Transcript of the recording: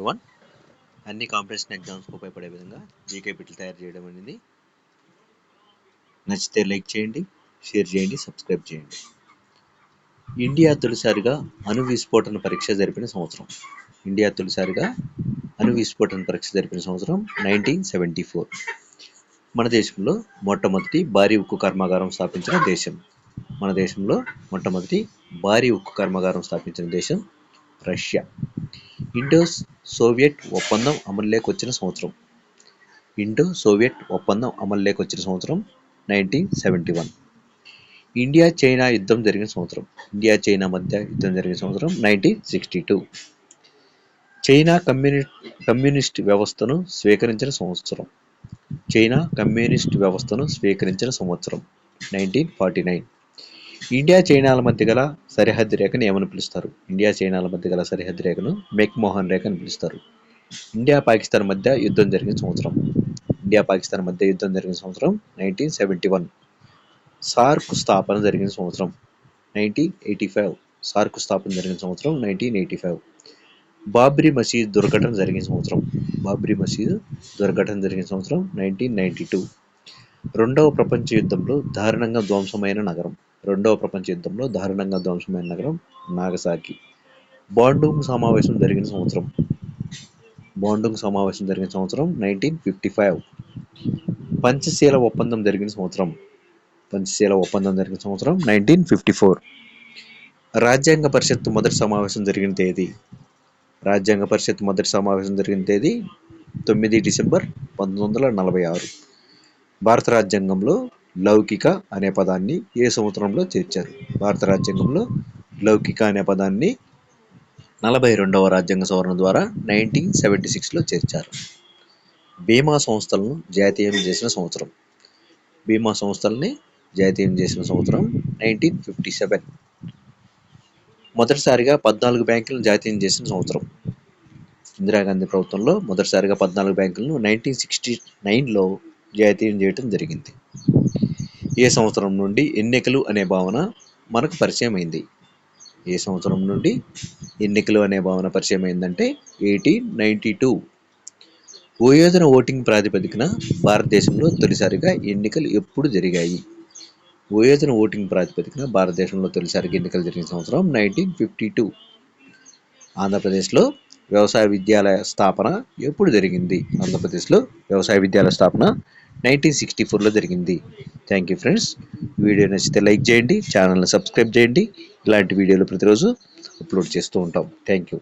One? అన్ని competition ఎగ్జామ్స్కి ఉపయోగపడే విధంగా జీకే బిట్లు తయారు చేయడం అనేది. నచ్చితే లైక్ చేయండి షేర్ చేయండి సబ్స్క్రైబ్ చేయండి. ఇండియా తొలిసారిగా అణు విస్ఫోటన పరీక్ష జరిపిన సంవత్సరం. ఇండియా తొలిసారిగా అణు విస్ఫోటన పరీక్ష జరిపిన సంవత్సరం నైన్టీన్ సెవెంటీ ఫోర్. మన దేశంలో మొట్టమొదటి భారీ ఉక్కు కర్మాగారం స్థాపించిన దేశం. మన దేశంలో మొట్టమొదటి భారీ ఉక్కు కర్మాగారం స్థాపించిన దేశం రష్యా. ఇండో సోవియట్ ఒప్పందం అమలులోకి వచ్చిన సంవత్సరం. ఇండో సోవియట్ ఒప్పందం అమలులోకి వచ్చిన సంవత్సరం nineteen seventy one. India China యుద్ధం జరిగిన సంవత్సరం. ఇండియా చైనా మధ్య యుద్ధం జరిగిన సంవత్సరం నైన్టీన్ సిక్స్టీ టూ. చైనా కమ్యూని కమ్యూనిస్ట్ వ్యవస్థను స్వీకరించిన సంవత్సరం. చైనా కమ్యూనిస్ట్ వ్యవస్థను స్వీకరించిన సంవత్సరం నైన్టీన్ ఫార్టీ నైన్. ఇండియా చైనాల మధ్య గల సరిహద్దు రేఖను ఏమని పిలుస్తారు? ఇండియా చైనాల మధ్య గల సరిహద్దు రేఖను మెక్మోహన్ రేఖ అని పిలుస్తారు. ఇండియా పాకిస్తాన్ మధ్య యుద్ధం జరిగిన సంవత్సరం. ఇండియా పాకిస్తాన్ మధ్య యుద్ధం జరిగిన సంవత్సరం నైన్టీన్ సెవెంటీ వన్. సార్క్ స్థాపన జరిగిన సంవత్సరం నైన్టీన్ ఎయిటీ ఫైవ్. సార్క్ స్థాపన జరిగిన సంవత్సరం నైన్టీన్ ఎయిటీ ఫైవ్. బాబ్రీ మసీద్ దుర్ఘటన జరిగిన సంవత్సరం. బాబ్రీ మసీద్ దుర్ఘటన జరిగిన సంవత్సరం నైన్టీన్ నైన్టీ టూ. రెండవ ప్రపంచ యుద్ధంలో దారుణంగా ధ్వంసమైన నగరం. రెండవ ప్రపంచ యుద్ధంలో దారుణంగా ధ్వంసమైన నగరం నాగసాకి. బాండుంగ్ సమావేశం జరిగిన సంవత్సరం. బాండుంగ్ సమావేశం జరిగిన సంవత్సరం నైన్టీన్ ఫిఫ్టీ ఫైవ్. పంచశీల ఒప్పందం జరిగిన సంవత్సరం. పంచశీల ఒప్పందం జరిగిన సంవత్సరం నైన్టీన్ ఫిఫ్టీ ఫోర్. రాజ్యాంగ పరిషత్ మొదటి సమావేశం జరిగిన తేదీ. రాజ్యాంగ పరిషత్ మొదటి సమావేశం జరిగిన తేదీ తొమ్మిది డిసెంబర్ పంతొమ్మిది వందల నలభై ఆరు. భారత రాజ్యాంగంలో లౌకిక అనే పదాన్ని ఏ సంవత్సరంలో చేర్చారు? భారత రాజ్యాంగంలో లౌకిక అనే పదాన్ని నలభై రెండవ రాజ్యాంగ సవరణ ద్వారా నైన్టీన్ సెవెంటీ సిక్స్లో చేర్చారు. బీమా సంస్థలను జాతీయం చేసిన సంవత్సరం. బీమా సంస్థల్ని జాతీయం చేసిన సంవత్సరం నైన్టీన్ ఫిఫ్టీ సెవెన్. మొదటిసారిగా పద్నాలుగు బ్యాంకులను జాతీయం చేసిన సంవత్సరం. ఇందిరాగాంధీ ప్రభుత్వంలో మొదటిసారిగా పద్నాలుగు బ్యాంకులను నైన్టీన్ సిక్స్టీ నైన్లో జాతీయం చేయడం జరిగింది. ఏ సంవత్సరం నుండి ఎన్నికలు అనే భావన మనకు పరిచయం అయింది ఏ సంవత్సరం నుండి ఎన్నికలు అనే భావన పరిచయం అయిందంటే ఎయిటీన్ నైంటీ టూ. ఓయోజన ఓటింగ్ ప్రాతిపదికన భారతదేశంలో తొలిసారిగా ఎన్నికలు ఎప్పుడు జరిగాయి? ఓయోజన ఓటింగ్ ప్రాతిపదికన భారతదేశంలో తొలిసారిగా ఎన్నికలు జరిగిన సంవత్సరం నైన్టీన్ ఫిఫ్టీ టూ. ఆంధ్రప్రదేశ్లో వ్యవసాయ విద్యాలయ స్థాపన ఎప్పుడు జరిగింది? ఆంధ్రప్రదేశ్లో వ్యవసాయ విద్యాలయ స్థాపన నైన్టీన్ సిక్స్టీ ఫోర్లో జరిగింది. థ్యాంక్ యూ ఫ్రెండ్స్ వీడియో నచ్చితే లైక్ చేయండి ఛానల్ని సబ్స్క్రైబ్ చేయండి. ఇలాంటి వీడియోలు ప్రతిరోజు అప్లోడ్ చేస్తూ ఉంటాం. Thank you